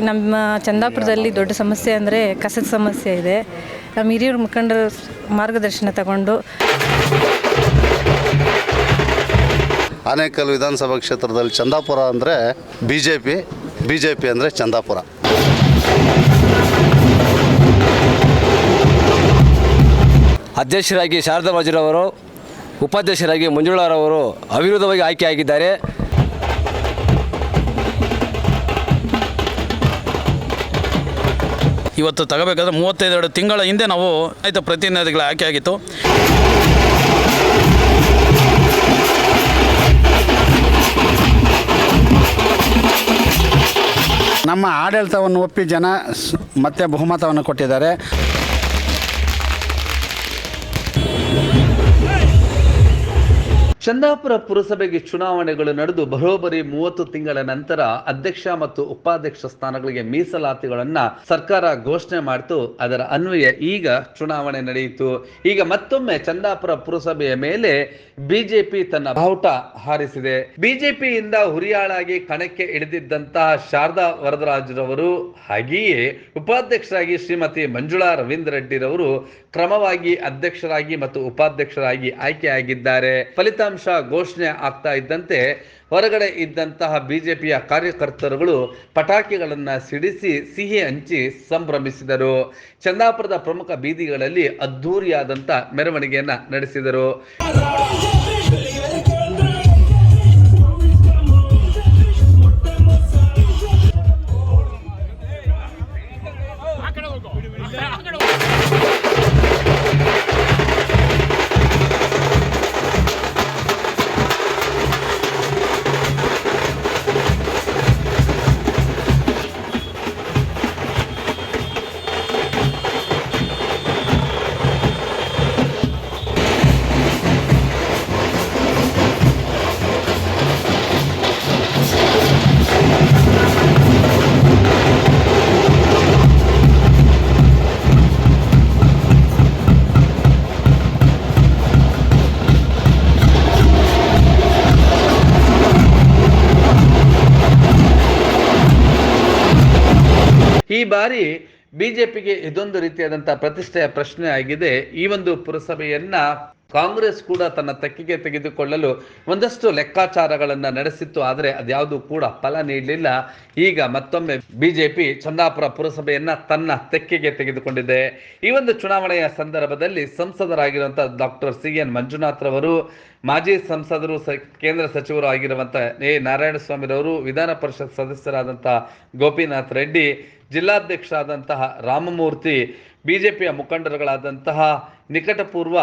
ಈಗ ನಮ್ಮ ಚಂದಾಪುರದಲ್ಲಿ ದೊಡ್ಡ ಸಮಸ್ಯೆ ಅಂದರೆ ಕಸದ ಸಮಸ್ಯೆ ಇದೆ. ನಮ್ಮ ಹಿರಿಯರ ಮುಖಂಡರ ಮಾರ್ಗದರ್ಶನ ತಗೊಂಡು ಆನೇಕಲ್ ವಿಧಾನಸಭಾ ಕ್ಷೇತ್ರದಲ್ಲಿ ಚಂದಾಪುರ ಅಂದರೆ B J P B J P ಅಂದರೆ ಚಂದಾಪುರ. ಅಧ್ಯಕ್ಷರಾಗಿ ಶಾರದಾ ಬಾಜಿರವರು ಉಪಾಧ್ಯಕ್ಷರಾಗಿ ಮಂಜುಳಾರವರು ಅವಿರೋಧವಾಗಿ ಆಯ್ಕೆಯಾಗಿದ್ದಾರೆ. ಇವತ್ತು ತಗೋಬೇಕಾದ್ರೆ ಮೂವತ್ತೈದೆರಡು ತಿಂಗಳ ಹಿಂದೆ ನಾವು ಆಯಿತು ಪ್ರತಿನಿಧಿಗಳ ಆಯ್ಕೆ ಆಗಿತ್ತು. ನಮ್ಮ ಆಡಳಿತವನ್ನು ಒಪ್ಪಿ ಜನ ಮತ್ತೆ ಬಹುಮತವನ್ನು ಕೊಟ್ಟಿದ್ದಾರೆ. ಚಂದಾಪುರ ಪುರಸಭೆಗೆ ಚುನಾವಣೆಗಳು ನಡೆದು ಬರೋಬ್ಬರಿ ಮೂವತ್ತು ತಿಂಗಳ ನಂತರ ಅಧ್ಯಕ್ಷ ಮತ್ತು ಉಪಾಧ್ಯಕ್ಷ ಸ್ಥಾನಗಳಿಗೆ ಮೀಸಲಾತಿಗಳನ್ನ ಸರ್ಕಾರ ಘೋಷಣೆ ಮಾಡಿತು. ಅದರ ಅನ್ವಯ ಈಗ ಚುನಾವಣೆ ನಡೆಯಿತು. ಈಗ ಮತ್ತೊಮ್ಮೆ ಚಂದಾಪುರ ಪುರಸಭೆಯ ಮೇಲೆ ಬಿಜೆಪಿ ತನ್ನ ಬಾವುಟ ಹಾರಿಸಿದೆ. ಬಿಜೆಪಿಯಿಂದ ಹುರಿಯಾಳಾಗಿ ಕಣಕ್ಕೆ ಇಳಿದಿದ್ದಂತಹ ಶಾರದಾ ವರದರಾಜರವರು, ಹಾಗೆಯೇ ಉಪಾಧ್ಯಕ್ಷರಾಗಿ ಶ್ರೀಮತಿ ಮಂಜುಳಾ ರವೀಂದ್ರ ರೆಡ್ಡಿರವರು ಕ್ರಮವಾಗಿ ಅಧ್ಯಕ್ಷರಾಗಿ ಮತ್ತು ಉಪಾಧ್ಯಕ್ಷರಾಗಿ ಆಯ್ಕೆಯಾಗಿದ್ದಾರೆ. ಫಲಿತಾಂಶ ಘೋಷಣೆ ಆಗ್ತಾ ಇದ್ದಂತೆ ಹೊರಗಡೆ ಇದ್ದಂತಹ ಬಿಜೆಪಿಯ ಕಾರ್ಯಕರ್ತರುಗಳು ಪಟಾಕಿಗಳನ್ನು ಸಿಡಿಸಿ ಸಿಹಿ ಹಂಚಿ ಸಂಭ್ರಮಿಸಿದರು. ಚಂದಾಪುರದ ಪ್ರಮುಖ ಬೀದಿಗಳಲ್ಲಿ ಅದ್ಧೂರಿಯಾದಂಥ ಮೆರವಣಿಗೆಯನ್ನ ನಡೆಸಿದರು. ಬಾರಿ ಬಿಜೆಪಿಗೆ ಇದೊಂದು ರೀತಿಯಾದಂತಹ ಪ್ರತಿಷ್ಠೆಯ ಪ್ರಶ್ನೆ ಆಗಿದೆ. ಈ ಒಂದು ಪುರಸಭೆಯನ್ನ ಕಾಂಗ್ರೆಸ್ ಕೂಡ ತನ್ನ ತೆಕ್ಕೆಗೆ ತೆಗೆದುಕೊಳ್ಳಲು ಒಂದಷ್ಟು ಲೆಕ್ಕಾಚಾರಗಳನ್ನ ನಡೆಸಿತ್ತು. ಆದರೆ ಅದ್ಯಾವುದು ಕೂಡ ಫಲ ನೀಡಲಿಲ್ಲ. ಈಗ ಮತ್ತೊಮ್ಮೆ ಬಿಜೆಪಿ ಚಂದಾಪುರ ಪುರಸಭೆಯನ್ನ ತನ್ನ ತೆಕ್ಕೆಗೆ ತೆಗೆದುಕೊಂಡಿದೆ. ಈ ಒಂದು ಚುನಾವಣೆಯ ಸಂದರ್ಭದಲ್ಲಿ ಸಂಸದರಾಗಿರುವಂತಹ ಡಾಕ್ಟರ್ ಸಿ ಎನ್ ಮಂಜುನಾಥ್ ರವರು, ಮಾಜಿ ಸಂಸದರು ಕೇಂದ್ರ ಸಚಿವರು ಆಗಿರುವಂಥ ಎ ನಾರಾಯಣಸ್ವಾಮಿರವರು, ವಿಧಾನ ಪರಿಷತ್ ಸದಸ್ಯರಾದಂತಹ ಗೋಪಿನಾಥ್ ರೆಡ್ಡಿ ಜಿಲ್ಲಾಧ್ಯಕ್ಷರಾದಂತಹ ರಾಮಮೂರ್ತಿ ಬಿಜೆಪಿಯ ಮುಖಂಡರುಗಳಾದಂತಹ ನಿಕಟಪೂರ್ವ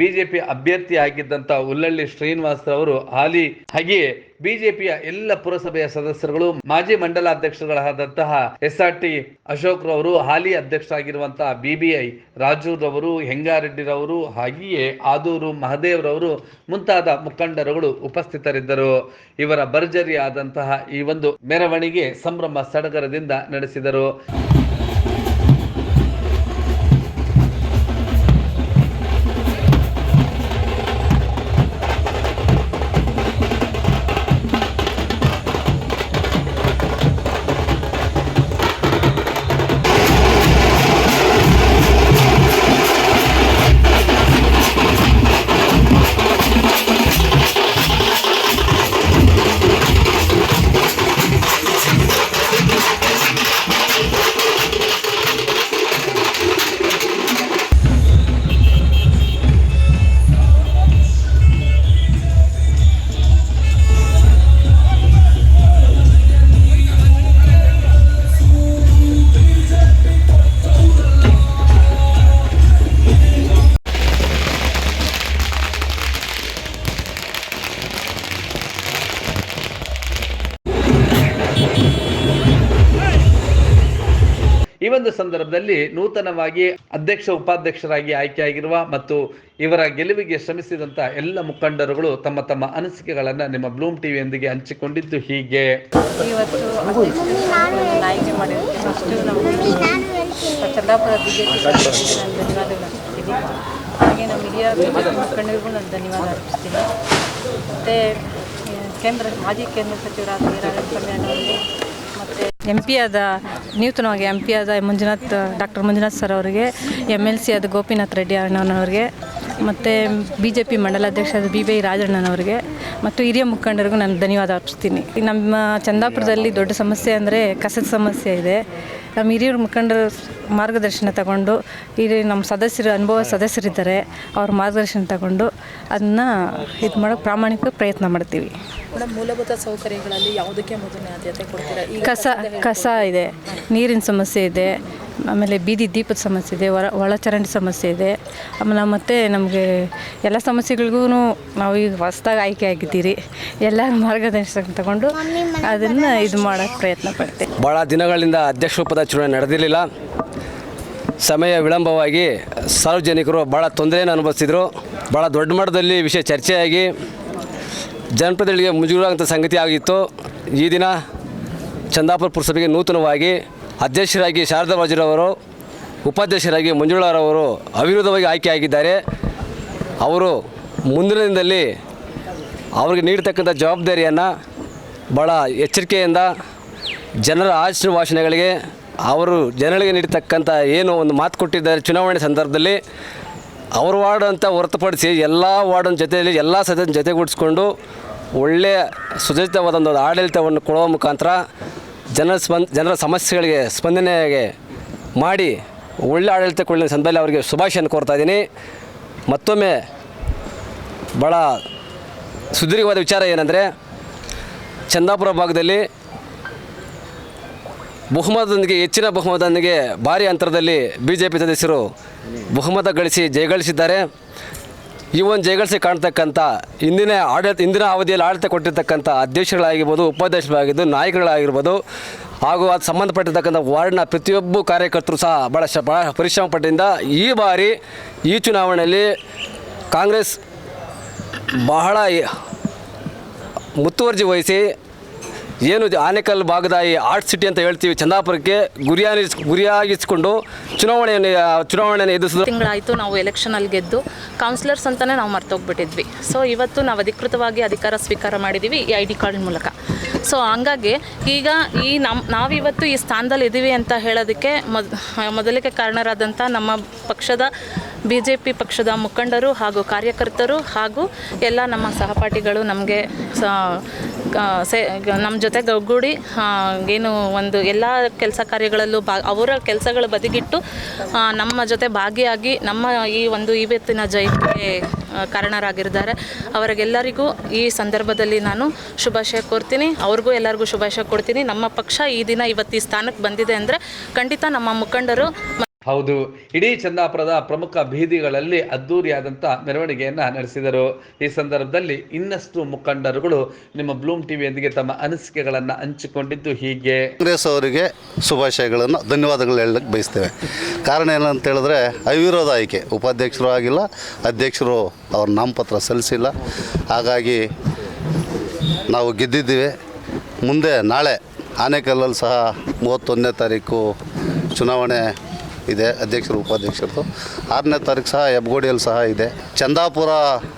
ಬಿಜೆಪಿ ಅಭ್ಯರ್ಥಿ ಆಗಿದ್ದಂತಹ ಉಲ್ಲಳ್ಳಿ ಶ್ರೀನಿವಾಸ್ ರವರು ಹಾಲಿ, ಹಾಗೆಯೇ ಬಿಜೆಪಿಯ ಎಲ್ಲ ಪುರಸಭೆಯ ಸದಸ್ಯರುಗಳು, ಮಾಜಿ ಮಂಡಲಾಧ್ಯಕ್ಷರುಗಳಾದಂತಹ ಎಸ್ ಆರ್ ಟಿ ಅಶೋಕ್ ರವರು, ಹಾಲಿ ಅಧ್ಯಕ್ಷರಾಗಿರುವಂತಹ ಬಿಬಿಐ ರಾಜು ರವರು ಹೆಂಗಾರೆಡ್ಡಿರವರು ಹಾಗೆಯೇ ಆದೂರು ಮಹದೇವ್ ರವರು ಮುಂತಾದ ಮುಖಂಡರುಗಳು ಉಪಸ್ಥಿತರಿದ್ದರು. ಇವರ ಭರ್ಜರಿಯಾದಂತಹ ಈ ಒಂದು ಮೆರವಣಿಗೆ ಸಂಭ್ರಮ ಸಡಗರದಿಂದ ನಡೆಸಿದರು. ಒಂದು ಸಂದರ್ಭದಲ್ಲಿ ನೂತನವಾಗಿ ಅಧ್ಯಕ್ಷ ಉಪಾಧ್ಯಕ್ಷರಾಗಿ ಆಯ್ಕೆಯಾಗಿರುವ ಮತ್ತು ಇವರ ಗೆಲುವಿಗೆ ಶ್ರಮಿಸಿದಂತ ಎಲ್ಲ ಮುಖಂಡರುಗಳು ತಮ್ಮ ತಮ್ಮ ಅನಿಸಿಕೆಗಳನ್ನ ನಿಮ್ಮ ಬ್ಲೂಮ್ ಟಿವಿಯೊಂದಿಗೆ ಹಂಚಿಕೊಂಡಿದ್ದು ಹೀಗೆ. ಹಾಗೆ ನಮ್ಮ ಹಿರಿಯ ಮುಖಂಡರಿಗೂ ನಾನು ಧನ್ಯವಾದ ಅರ್ಪಿಸ್ತೀನಿ. ಮತ್ತು ಕೇಂದ್ರ ಮಾಜಿ ಕೇಂದ್ರ ಸಚಿವರಾದ ನಾರಾಯಣ ಸ್ವಾಮಿ ಮತ್ತು ಎಂ ಪಿ ಆದ ನೂತನವಾಗಿ ಎಂ ಪಿ ಆದ ಮಂಜುನಾಥ್ ಡಾಕ್ಟರ್ ಮಂಜುನಾಥ್ ಸರ್ ಅವರಿಗೆ ಎಂ ಎಲ್ ಸಿ ಆದ ಗೋಪಿನಾಥ್ ರೆಡ್ಡಿ ಅಣ್ಣನವರಿಗೆ ಮತ್ತು ಬಿ ಜೆ ಪಿ ಮಂಡಲಾಧ್ಯಕ್ಷ ಬಿ ವೈ ರಾಜಣ್ಣನವರಿಗೆ ಮತ್ತು ಹಿರಿಯ ಮುಖಂಡರಿಗೂ ನಾನು ಧನ್ಯವಾದ ಅರ್ಪಿಸ್ತೀನಿ. ನಮ್ಮ ಚಂದಾಪುರದಲ್ಲಿ ದೊಡ್ಡ ಸಮಸ್ಯೆ ಅಂದರೆ ಕಸದ ಸಮಸ್ಯೆ ಇದೆ. ನಮ್ಮ ಹಿರಿಯರ ಮುಖಂಡರ ಮಾರ್ಗದರ್ಶನ ತಗೊಂಡು ಇಲ್ಲಿ ನಮ್ಮ ಸದಸ್ಯರು ಅನುಭವ ಸದಸ್ಯರಿದ್ದಾರೆ ಅವ್ರ ಮಾರ್ಗದರ್ಶನ ತಗೊಂಡು ಅದನ್ನ ಇದು ಮಾಡೋಕ್ಕೆ ಪ್ರಾಮಾಣಿಕ ಪ್ರಯತ್ನ ಮಾಡ್ತೀವಿ. ಮೂಲಭೂತ ಸೌಕರ್ಯಗಳಲ್ಲಿ ಯಾವುದಕ್ಕೆ ಮೊದಲನೇ ಆದ್ಯತೆ ಕೊಡ್ತೀರಾ? ಕಸ ಕಸ ಇದೆ ನೀರಿನ ಸಮಸ್ಯೆ ಇದೆ ಆಮೇಲೆ ಬೀದಿ ದೀಪದ ಸಮಸ್ಯೆ ಇದೆ ಹೊರ ಒಳಚರಂಡಿ ಸಮಸ್ಯೆ ಇದೆ. ಆಮೇಲೆ ಮತ್ತು ನಮಗೆ ಎಲ್ಲ ಸಮಸ್ಯೆಗಳಿಗೂ ನಾವು ಈಗ ಹೊಸ್ದಾಗಿ ಆಯ್ಕೆ ಆಗಿದ್ದೀರಿ. ಎಲ್ಲ ಮಾರ್ಗದರ್ಶನ ತಗೊಂಡು ಅದನ್ನು ಇದು ಮಾಡೋಕ್ಕೆ ಪ್ರಯತ್ನ ಪಡ್ತೇವೆ ಭಾಳ ದಿನಗಳಿಂದ ಅಧ್ಯಕ್ಷ ರೂಪದ ಚುನಾವಣೆ ನಡೆದಿರಲಿಲ್ಲ. ಸಮಯ ವಿಳಂಬವಾಗಿ ಸಾರ್ವಜನಿಕರು ಭಾಳ ತೊಂದರೆಯನ್ನು ಅನುಭವಿಸಿದರು. ಭಾಳ ದೊಡ್ಡ ಮಟ್ಟದಲ್ಲಿ ವಿಷಯ ಚರ್ಚೆಯಾಗಿ ಜನಪ್ರತಿನಿಧಿಗಳಿಗೆ ಮುಜುಗರಾದಂಥ ಸಂಗತಿ ಆಗಿತ್ತು. ಈ ದಿನ ಚಂದಾಪುರ ಪುರಸಭೆಗೆ ನೂತನವಾಗಿ ಅಧ್ಯಕ್ಷರಾಗಿ ಶಾರದಾ ರಾಜರವರು ಉಪಾಧ್ಯಕ್ಷರಾಗಿ ಮಂಜುಳಾರವರು ಅವಿರೋಧವಾಗಿ ಆಯ್ಕೆಯಾಗಿದ್ದಾರೆ. ಅವರು ಮುಂದಿನ ದಿನದಲ್ಲಿ ಅವರಿಗೆ ನೀಡತಕ್ಕಂಥ ಜವಾಬ್ದಾರಿಯನ್ನು ಭಾಳ ಎಚ್ಚರಿಕೆಯಿಂದ ಜನರ ಆಶೀರ್ವಾಸನೆಗಳಿಗೆ ಅವರು ಜನರಿಗೆ ನೀಡತಕ್ಕಂಥ ಏನು ಒಂದು ಮಾತು ಕೊಟ್ಟಿದ್ದಾರೆ ಚುನಾವಣೆ ಸಂದರ್ಭದಲ್ಲಿ. ಅವ್ರ ವಾರ್ಡ್ ಅಂತ ಹೊರತುಪಡಿಸಿ ಎಲ್ಲ ವಾರ್ಡನ್ ಜೊತೆಯಲ್ಲಿ ಎಲ್ಲ ಸದಸ್ಯರ ಜೊತೆಗೂಡಿಸ್ಕೊಂಡು ಒಳ್ಳೆಯ ಸುಸಜ್ಜಿತವಾದ ಒಂದು ಆಡಳಿತವನ್ನು ಕೊಡುವ ಮುಖಾಂತರ ಜನರ ಸ್ಪಂದ, ಜನರ ಸಮಸ್ಯೆಗಳಿಗೆ ಸ್ಪಂದನೆಗೆ ಮಾಡಿ ಒಳ್ಳೆ ಆಡಳಿತ ಕೊಡಲಿನ ಸಂದರ್ಭದಲ್ಲಿ ಅವರಿಗೆ ಶುಭಾಶಯನ್ನು ಕೋರ್ತಾ ಇದ್ದೀನಿ. ಮತ್ತೊಮ್ಮೆ ಭಾಳ ಸುದೀರ್ಘವಾದ ವಿಚಾರ ಏನಂದರೆ, ಚಂದಾಪುರ ಭಾಗದಲ್ಲಿ ಬಹುಮತದೊಂದಿಗೆ, ಹೆಚ್ಚಿನ ಬಹುಮತದೊಂದಿಗೆ ಭಾರಿ ಅಂತರದಲ್ಲಿ ಬಿ ಜೆ ಪಿ ಸದಸ್ಯರು ಬಹುಮತ ಗಳಿಸಿ ಜಯಗಳಿಸಿದ್ದಾರೆ ಈ ಒಂದು ಜಯಗಳಿಸಿ ಕಾಣ್ತಕ್ಕಂಥ ಇಂದಿನ ಆಡಳಿತ ಇಂದಿನ ಅವಧಿಯಲ್ಲಿ ಆಡಳಿತ ಕೊಟ್ಟಿರ್ತಕ್ಕಂಥ ಅಧ್ಯಕ್ಷಗಳಾಗಿರ್ಬೋದು ಉಪಾಧ್ಯಕ್ಷರಾಗಿದ್ದು ನಾಯಕರುಗಳಾಗಿರ್ಬೋದು, ಹಾಗೂ ಅದು ಸಂಬಂಧಪಟ್ಟಿರ್ತಕ್ಕಂಥ ವಾರ್ಡ್ನ ಪ್ರತಿಯೊಬ್ಬ ಕಾರ್ಯಕರ್ತರು ಸಹ ಭಾಳ ಶ ಭಾಳ ಪರಿಶ್ರಮ ಪಟ್ಟಿದ್ದ ಈ ಬಾರಿ ಈ ಚುನಾವಣೆಯಲ್ಲಿ ಕಾಂಗ್ರೆಸ್ ಬಹಳ ಮುತುವರ್ಜಿ ವಹಿಸಿ ಏನು ಆನೇಕಲ್ ಭಾಗದ ಈ ಆರ್ಟ್ ಸಿಟಿ ಅಂತ ಹೇಳ್ತೀವಿ. ಚಂದಾಪುರಕ್ಕೆ ಗುರಿಯಾಗಿ ಗುರಿಯಾಗಿಸಿಕೊಂಡು ಚುನಾವಣೆಯನ್ನು ಚುನಾವಣೆಯನ್ನು ಎದುರಿಸಿದ್ರು. ತಿಂಗಳಾಯಿತು ನಾವು ಎಲೆಕ್ಷನಲ್ಲಿ ಗೆದ್ದು ಕೌನ್ಸಿಲರ್ಸ್ ಅಂತಲೇ ನಾವು ಮರ್ತೋಗ್ಬಿಟ್ಟಿದ್ವಿ. ಸೊ ಇವತ್ತು ನಾವು ಅಧಿಕೃತವಾಗಿ ಅಧಿಕಾರ ಸ್ವೀಕಾರ ಮಾಡಿದ್ದೀವಿ ಈ ಐ ಡಿ ಕಾರ್ಡ್ ಮೂಲಕ. ಸೊ ಹಂಗಾಗಿ ಈಗ ಈ ನಮ್ಮ ನಾವಿವತ್ತು ಈ ಸ್ಥಾನದಲ್ಲಿ ಇದ್ದೀವಿ ಅಂತ ಹೇಳೋದಕ್ಕೆ ಮೊದ್ ಮೊದಲಿಗೆ ಕಾರಣರಾದಂಥ ನಮ್ಮ ಪಕ್ಷದ ಬಿ ಜೆ ಪಿ ಪಕ್ಷದ ಮುಖಂಡರು ಹಾಗೂ ಕಾರ್ಯಕರ್ತರು ಹಾಗೂ ಎಲ್ಲ ನಮ್ಮ ಸಹಪಾಠಿಗಳು ನಮಗೆ ಸೇ ನಮ್ಮ ಜೊತೆ ಒಗ್ಗೂಡಿ ಏನು ಒಂದು ಎಲ್ಲ ಕೆಲಸ ಕಾರ್ಯಗಳಲ್ಲೂ ಬಾ ಅವರ ಕೆಲಸಗಳ ಬದಿಗಿಟ್ಟು ನಮ್ಮ ಜೊತೆ ಭಾಗಿಯಾಗಿ ನಮ್ಮ ಈ ಒಂದು ಇವತ್ತಿನ ಜಯಕ್ಕೆ ಕಾರಣರಾಗಿದ್ದಾರೆ ಅವರಿಗೆಲ್ಲರಿಗೂ ಈ ಸಂದರ್ಭದಲ್ಲಿ ನಾನು ಶುಭಾಶಯ ಕೋರ್ತೀನಿ. ಅವ್ರಿಗೂ ಎಲ್ಲರಿಗೂ ಶುಭಾಶಯ ಕೊಡ್ತೀನಿ ನಮ್ಮ ಪಕ್ಷ ಈ ದಿನ ಇವತ್ತು ಈ ಸ್ಥಾನಕ್ಕೆ ಬಂದಿದೆ ಅಂದರೆ ಖಂಡಿತ ನಮ್ಮ ಮುಖಂಡರು ಹೌದು. ಇಡೀ ಚಂದಾಪುರದ ಪ್ರಮುಖ ಬೀದಿಗಳಲ್ಲಿ ಅದ್ದೂರಿಯಾದಂಥ ಮೆರವಣಿಗೆಯನ್ನು ನಡೆಸಿದರು. ಈ ಸಂದರ್ಭದಲ್ಲಿ ಇನ್ನಷ್ಟು ಮುಖಂಡರುಗಳು ನಿಮ್ಮ ಬ್ಲೂಮ್ ಟಿವಿಯೊಂದಿಗೆ ತಮ್ಮ ಅನಿಸಿಕೆಗಳನ್ನು ಹಂಚಿಕೊಂಡಿದ್ದು ಹೀಗೆ. ಕಾಂಗ್ರೆಸ್ ಅವರಿಗೆ ಶುಭಾಶಯಗಳನ್ನು ಧನ್ಯವಾದಗಳು ಹೇಳಕ್ಕೆ ಬಯಸ್ತೇವೆ. ಕಾರಣ ಏನಂತ ಹೇಳಿದ್ರೆ, ಅವಿರೋಧ ಆಯ್ಕೆ. ಉಪಾಧ್ಯಕ್ಷರು ಆಗಿಲ್ಲ, ಅಧ್ಯಕ್ಷರು ಅವ್ರ ನಾಮಪತ್ರ ಸಲ್ಲಿಸಿಲ್ಲ. ಹಾಗಾಗಿ ನಾವು ಗೆದ್ದಿದ್ದೀವಿ. ಮುಂದೆ ನಾಳೆ ಆನೇಕಲ್ಲಲ್ಲಿ ಸಹ ಮೂವತ್ತೊಂದನೇ ತಾರೀಕು ಚುನಾವಣೆ ಇದೆ, ಅಧ್ಯಕ್ಷರು ಉಪಾಧ್ಯಕ್ಷರದು ಆರನೇ ತಾರೀಕು ಸಹ ಹೆಬ್ಗೋಡಿಯಲ್ಲಿ ಸಹ ಇದೆ. ಚಂದಾಪುರ,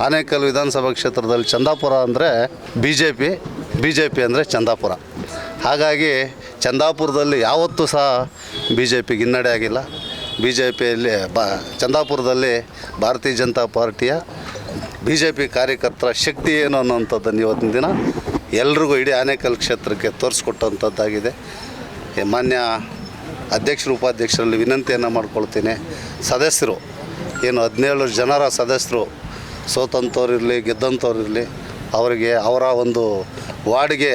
ಆನೇಕಲ್ ವಿಧಾನಸಭಾ ಕ್ಷೇತ್ರದಲ್ಲಿ ಚಂದಾಪುರ ಅಂದರೆ B J P B J P ಅಂದರೆ ಚಂದಾಪುರ. ಹಾಗಾಗಿ ಚಂದಾಪುರದಲ್ಲಿ ಯಾವತ್ತೂ ಸಹ ಬಿ ಜೆ ಪಿಗೆ ಹಿನ್ನಡೆ ಆಗಿಲ್ಲ. ಬಿ ಜೆ ಪಿಯಲ್ಲಿ ಬಾ, ಚಂದಾಪುರದಲ್ಲಿ ಭಾರತೀಯ ಜನತಾ ಪಾರ್ಟಿಯ ಬಿ ಜೆ ಪಿ ಕಾರ್ಯಕರ್ತರ ಶಕ್ತಿ ಏನು ಅನ್ನೋಂಥದ್ದನ್ನು ಇವತ್ತಿನ ದಿನ ಎಲ್ರಿಗೂ ಇಡೀ ಆನೇಕಲ್ ಕ್ಷೇತ್ರಕ್ಕೆ ತೋರಿಸ್ಕೊಟ್ಟಂಥದ್ದಾಗಿದೆ. ಮಾನ್ಯ ಅಧ್ಯಕ್ಷರು, ಉಪಾಧ್ಯಕ್ಷರಲ್ಲಿ ವಿನಂತಿಯನ್ನು ಮಾಡ್ಕೊಳ್ತೀನಿ. ಸದಸ್ಯರು, ಏನು ಹದಿನೇಳು ಜನರ ಸದಸ್ಯರು ಸೋತಂಥವ್ರಿರಲಿ ಗೆದ್ದಂಥವ್ರಿರಲಿ ಅವರಿಗೆ ಅವರ ಒಂದು ವಾರ್ಡ್ಗೆ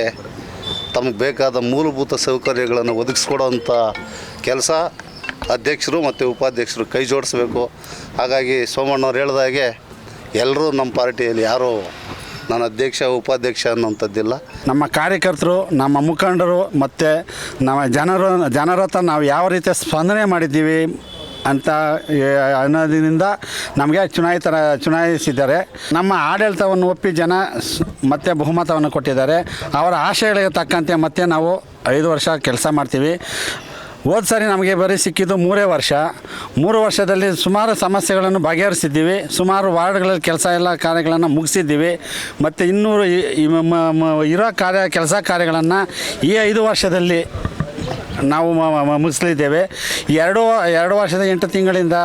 ತಮಗೆ ಬೇಕಾದ ಮೂಲಭೂತ ಸೌಕರ್ಯಗಳನ್ನು ಒದಗಿಸ್ಕೊಡೋವಂಥ ಕೆಲಸ ಅಧ್ಯಕ್ಷರು ಮತ್ತು ಉಪಾಧ್ಯಕ್ಷರು ಕೈ ಜೋಡಿಸ್ಬೇಕು. ಹಾಗಾಗಿ ಸೋಮಣ್ಣವ್ರು ಹೇಳ್ದಾಗೆ ಎಲ್ಲರೂ ನಮ್ಮ ಪಾರ್ಟಿಯಲ್ಲಿ ಯಾರೂ ನಾನು ಅಧ್ಯಕ್ಷ, ಉಪಾಧ್ಯಕ್ಷ ಅನ್ನುವಂಥದ್ದಿಲ್ಲ. ನಮ್ಮ ಕಾರ್ಯಕರ್ತರು, ನಮ್ಮ ಮುಖಂಡರು ಮತ್ತು ನಮ್ಮ ಜನರು, ಜನರ ಹತ್ರ ನಾವು ಯಾವ ರೀತಿ ಸ್ಪಂದನೆ ಮಾಡಿದ್ದೀವಿ ಅಂತ ಅನ್ನೋದ್ರಿಂದ ನಮಗೆ ಚುನಾಯಿತರ ಚುನಾಯಿಸಿದ್ದಾರೆ. ನಮ್ಮ ಆಡಳಿತವನ್ನು ಒಪ್ಪಿ ಜನ ಮತ್ತೆ ಬಹುಮತವನ್ನು ಕೊಟ್ಟಿದ್ದಾರೆ. ಅವರ ಆಶಯಗಳಿಗೆ ತಕ್ಕಂತೆ ಮತ್ತೆ ನಾವು ಐದು ವರ್ಷ ಕೆಲಸ ಮಾಡ್ತೀವಿ. ಹೋದ ಸಾರಿ ನಮಗೆ ಬರೀ ಸಿಕ್ಕಿದ್ದು ಮೂರೇ ವರ್ಷ. ಮೂರು ವರ್ಷದಲ್ಲಿ ಸುಮಾರು ಸಮಸ್ಯೆಗಳನ್ನು ಬಗೆಹರಿಸಿದ್ದೀವಿ. ಸುಮಾರು ವಾರ್ಡ್ಗಳಲ್ಲಿ ಕೆಲಸ ಎಲ್ಲ ಕಾರ್ಯಗಳನ್ನು ಮುಗಿಸಿದ್ದೀವಿ. ಮತ್ತು ಇನ್ನೂರು ಇರೋ ಕಾರ್ಯ, ಕೆಲಸ ಕಾರ್ಯಗಳನ್ನು ಈ ಐದು ವರ್ಷದಲ್ಲಿ ನಾವು ಮುಗಿಸಲಿದ್ದೇವೆ. ಎರಡು ಎರಡು ವರ್ಷದ ಎಂಟು ತಿಂಗಳಿಂದ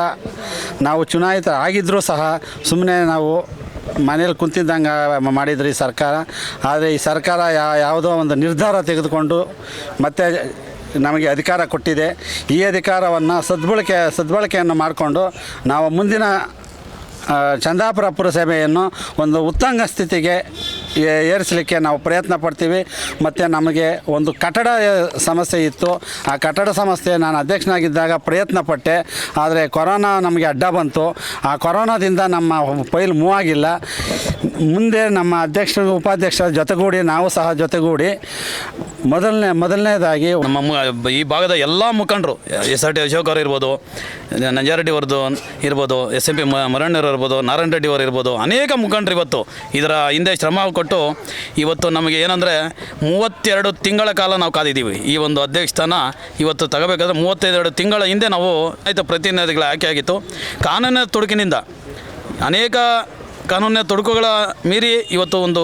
ನಾವು ಚುನಾಯಿತ ಆಗಿದ್ದರೂ ಸಹ ಸುಮ್ಮನೆ ನಾವು ಮನೇಲಿ ಕುಂತಿದ್ದಂಗೆ ಮಾಡಿದ್ರಿ ಸರ್ಕಾರ. ಆದರೆ ಈ ಸರ್ಕಾರ ಯಾವುದೋ ಒಂದು ನಿರ್ಧಾರ ತೆಗೆದುಕೊಂಡು ಮತ್ತೆ ನಮಗೆ ಅಧಿಕಾರ ಕೊಟ್ಟಿದೆ. ಈ ಅಧಿಕಾರವನ್ನು ಸದ್ಬಳಕೆ, ಸದ್ಬಳಕೆಯನ್ನು ಮಾಡಿಕೊಂಡು ನಾವು ಮುಂದಿನ ಚಂದಾಪುರ ಪುರಸಭೆಯನ್ನು ಒಂದು ಉತ್ತಂಗ ಸ್ಥಿತಿಗೆ ಏರಿಸಲಿಕ್ಕೆ ನಾವು ಪ್ರಯತ್ನ ಪಡ್ತೀವಿ. ಮತ್ತು ನಮಗೆ ಒಂದು ಕಟ್ಟಡ ಸಮಸ್ಯೆ ಇತ್ತು. ಆ ಕಟ್ಟಡ ಸಮಸ್ಯೆ ನಾನು ಅಧ್ಯಕ್ಷನಾಗಿದ್ದಾಗ ಪ್ರಯತ್ನ ಪಟ್ಟೆ. ಆದರೆ ಕೊರೋನಾ ನಮಗೆ ಅಡ್ಡ ಬಂತು. ಆ ಕೊರೋನಾದಿಂದ ನಮ್ಮ ಫೈಲ್ ಮೂವ್ ಆಗಿಲ್ಲ. ಮುಂದೆ ನಮ್ಮ ಅಧ್ಯಕ್ಷರು ಉಪಾಧ್ಯಕ್ಷರ ಜೊತೆಗೂಡಿ, ನಾವು ಸಹ ಜೊತೆಗೂಡಿ ಮೊದಲನೇ, ಮೊದಲನೇದಾಗಿ ನಮ್ಮ ಈ ಭಾಗದ ಎಲ್ಲ ಮುಖಂಡರು, ಎಸ್ ಆರ್ ಟಿ ಅಶೋಕ್ ಅವರು ಇರ್ಬೋದು, ನಂಜಾರೆಡ್ಡಿ ಅವ್ರದ್ದು ಇರ್ಬೋದು, ಎಸ್ ಎಂ ಪಿ ಮರಣ್ಯರು ಇರ್ಬೋದು, ನಾರಾಯಣ ರೆಡ್ಡಿ ಅವರು ಇರ್ಬೋದು, ಅನೇಕ ಮುಖಂಡರು ಇವತ್ತು ಇದರ ಹಿಂದೆ ಶ್ರಮ ಕೊಟ್ಟು ಇವತ್ತು ನಮಗೆ ಏನಂದರೆ ಮೂವತ್ತೆರಡು ತಿಂಗಳ ಕಾಲ ನಾವು ಕಾದಿದ್ದೀವಿ. ಈ ಒಂದು ಅಧ್ಯಕ್ಷ ಸ್ಥಾನ ಇವತ್ತು ತಗೋಬೇಕಾದ್ರೆ ಮೂವತ್ತೆರಡು ತಿಂಗಳ ಹಿಂದೆ ನಾವು ಆಯಿತು ಪ್ರತಿನಿಧಿಗಳ ಆಯ್ಕೆ ಆಗಿತ್ತು. ಕಾನೂನಿನ ತುಡುಕಿನಿಂದ ಅನೇಕ ಕಾನೂನಿನ ತೊಡಕುಗಳ ಮೀರಿ ಇವತ್ತು ಒಂದು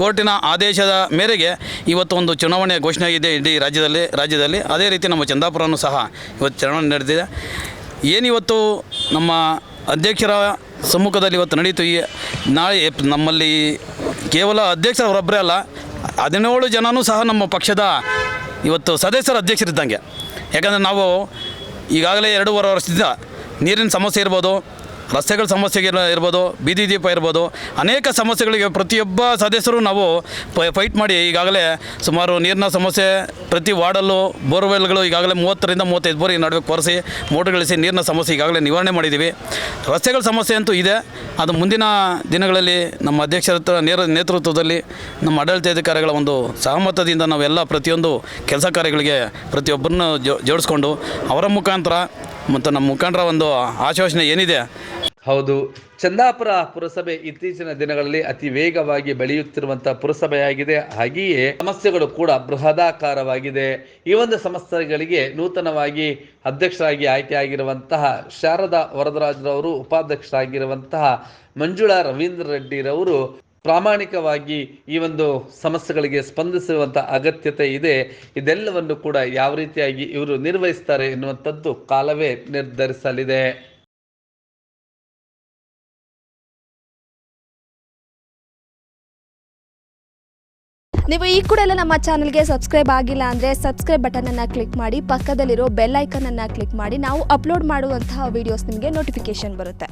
ಕೋರ್ಟಿನ ಆದೇಶದ ಮೇರೆಗೆ ಇವತ್ತು ಒಂದು ಚುನಾವಣೆ ಘೋಷಣೆ ಆಗಿದೆ ಇಡೀ ರಾಜ್ಯದಲ್ಲಿ ರಾಜ್ಯದಲ್ಲಿ. ಅದೇ ರೀತಿ ನಮ್ಮ ಚಂದಾಪುರನೂ ಸಹ ಇವತ್ತು ಚುನಾವಣೆ ನಡೆದಿದೆ. ಏನಿವತ್ತು ನಮ್ಮ ಅಧ್ಯಕ್ಷರ ಸಮ್ಮುಖದಲ್ಲಿ ಇವತ್ತು ನಡೀತು ಈ ನಾಳೆ ನಮ್ಮಲ್ಲಿ ಕೇವಲ ಅಧ್ಯಕ್ಷರವರೊಬ್ಬರೇ ಅಲ್ಲ, ಹದಿನೇಳು ಜನನೂ ಸಹ ನಮ್ಮ ಪಕ್ಷದ ಇವತ್ತು ಸದಸ್ಯರ ಅಧ್ಯಕ್ಷರಿದ್ದಂಗೆ. ಯಾಕಂದರೆ ನಾವು ಈಗಾಗಲೇ ಎರಡೂವರೆ ವರ್ಷದಿಂದ ನೀರಿನ ಸಮಸ್ಯೆ ಇರ್ಬೋದು ರಸ್ತೆಗಳ ಸಮಸ್ಯೆಗೆ ಇರ- ಇರ್ಬೋದು, ಬೀದಿ ದೀಪ ಇರ್ಬೋದು, ಅನೇಕ ಸಮಸ್ಯೆಗಳಿಗೆ ಪ್ರತಿಯೊಬ್ಬ ಸದಸ್ಯರು ನಾವು ಫೈಟ್ ಮಾಡಿ ಈಗಾಗಲೇ ಸುಮಾರು ನೀರಿನ ಸಮಸ್ಯೆ ಪ್ರತಿ ವಾರ್ಡಲ್ಲೂ ಬೋರ್ವೆಲ್ಗಳು ಈಗಾಗಲೇ ಮೂವತ್ತರಿಂದ ಮೂವತ್ತೈದು ಬೋರ್ ನಡುವೆ ಕೊರೆಸಿ ಮೋಟರ್ಗಳಿಸಿ ನೀರಿನ ಸಮಸ್ಯೆ ಈಗಾಗಲೇ ನಿವಾರಣೆ ಮಾಡಿದ್ದೀವಿ. ರಸ್ತೆಗಳ ಸಮಸ್ಯೆ ಅಂತೂ ಇದೆ. ಅದು ಮುಂದಿನ ದಿನಗಳಲ್ಲಿ ನಮ್ಮ ಅಧ್ಯಕ್ಷರ ನೇರ ನೇತೃತ್ವದಲ್ಲಿ ನಮ್ಮ ಆಡಳಿತಾಧಿಕಾರಿಗಳ ಒಂದು ಸಹಮತದಿಂದ ನಾವೆಲ್ಲ ಪ್ರತಿಯೊಂದು ಕೆಲಸ ಕಾರ್ಯಗಳಿಗೆ ಪ್ರತಿಯೊಬ್ಬರನ್ನು ಜೋಡಿಸ್ಕೊಂಡು ಅವರ ಮುಖಾಂತರ ಮತ್ತು ನಮ್ಮ ಮುಖಂಡರ ಒಂದು ಆಶ್ವಾಸನೆ ಏನಿದೆ? ಹೌದು. ಚಂದಾಪುರ ಪುರಸಭೆ ಇತ್ತೀಚಿನ ದಿನಗಳಲ್ಲಿ ಅತಿ ವೇಗವಾಗಿ ಬೆಳೆಯುತ್ತಿರುವಂತಹ ಪುರಸಭೆಯಾಗಿದೆ. ಹಾಗೆಯೇ ಸಮಸ್ಯೆಗಳು ಕೂಡ ಬೃಹದಾಕಾರವಾಗಿದೆ. ಈ ಒಂದು ಸಮಸ್ಯೆಗಳಿಗೆ ನೂತನವಾಗಿ ಅಧ್ಯಕ್ಷರಾಗಿ ಆಯ್ಕೆಯಾಗಿರುವಂತಹ ಶಾರದಾ ವರದರಾಜರವರು, ಉಪಾಧ್ಯಕ್ಷರಾಗಿರುವಂತಹ ಮಂಜುಳಾ ರವೀಂದ್ರ ರೆಡ್ಡಿರವರು ಪ್ರಾಮಾಣಿಕವಾಗಿ ಈ ಒಂದು ಸಮಸ್ಯೆಗಳಿಗೆ ಸ್ಪಂದಿಸುವಂತ ಅಗತ್ಯತೆ ಇದೆ. ಇದೆಲ್ಲವನ್ನು ಕೂಡ ಯಾವ ರೀತಿಯಾಗಿ ಇವರು ನಿರ್ವಹಿಸ್ತಾರೆ ಎನ್ನುವಂಥದ್ದು ಕಾಲವೇ ನಿರ್ಧರಿಸಲಿದೆ. ನೀವು ಈ ಕೂಡ ಎಲ್ಲ ನಮ್ಮ ಚಾನಲ್ಗೆ ಸಬ್ಸ್ಕ್ರೈಬ್ ಆಗಿಲ್ಲ ಅಂದರೆ ಸಬ್ಸ್ಕ್ರೈಬ್ ಬಟನನ್ನು ಕ್ಲಿಕ್ ಮಾಡಿ, ಪಕ್ಕದಲ್ಲಿರೋ ಬೆಲ್ ಐಕನನ್ನು ಕ್ಲಿಕ್ ಮಾಡಿ, ನಾವು ಅಪ್ಲೋಡ್ ಮಾಡುವಂತಹ ವೀಡಿಯೋಸ್ ನಿಮಗೆ ನೋಟಿಫಿಕೇಶನ್ ಬರುತ್ತೆ.